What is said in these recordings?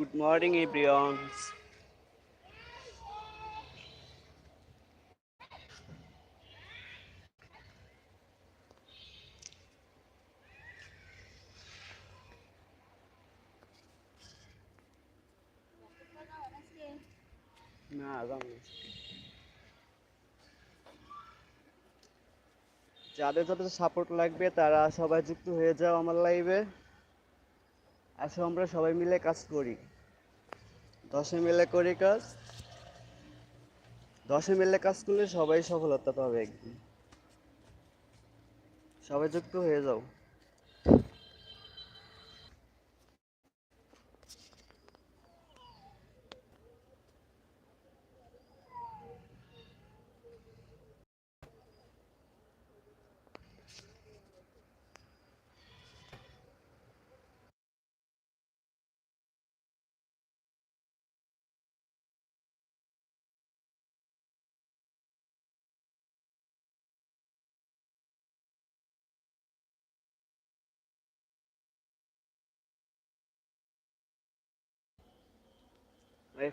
Good morning, everyone. যাদের যাদের support লাগবে তারা সবাই যুক্ত হয়ে যাও আমার লাইভে আসো আমরা সবাই মিলে কাজ করি। দশে মেলে করি কাজ। দশে মেলে কাজ করলে সবাই সফলতা পাবে একদিন। সবাই যুক্ত হয়ে যাও।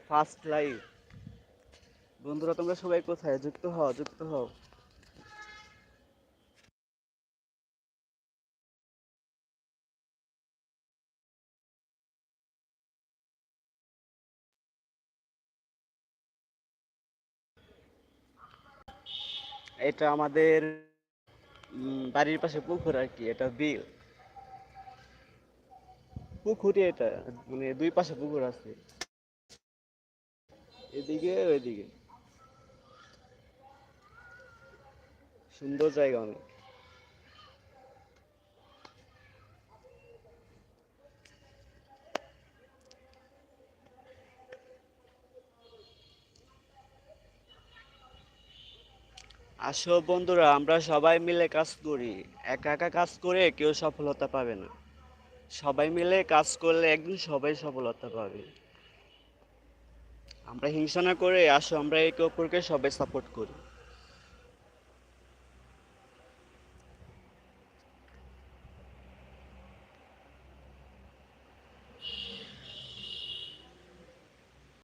ফার্স্ট লাইভ বন্ধুরা, তোমরা সবাই কোথায়? যুক্ত হও যুক্ত হও। এটা আমাদের বাড়ির পাশে পুকুর আর কি, এটা বিল। পুকুরই এটা মানে দুই পাশে পুকুর আছে। এদিকে, ওইদিকে। সুন্দর জায়গা অনেক। আসো বন্ধুরা, আমরা সবাই মিলে কাজ করি। একা একা কাজ করে কেউ সফলতা পাবে না। সবাই মিলে কাজ করলে একদিন সবাই সফলতা পাবে। আমরা হিংসা না করে আসো আমরা একে অপরকে সবাই সাপোর্ট করি।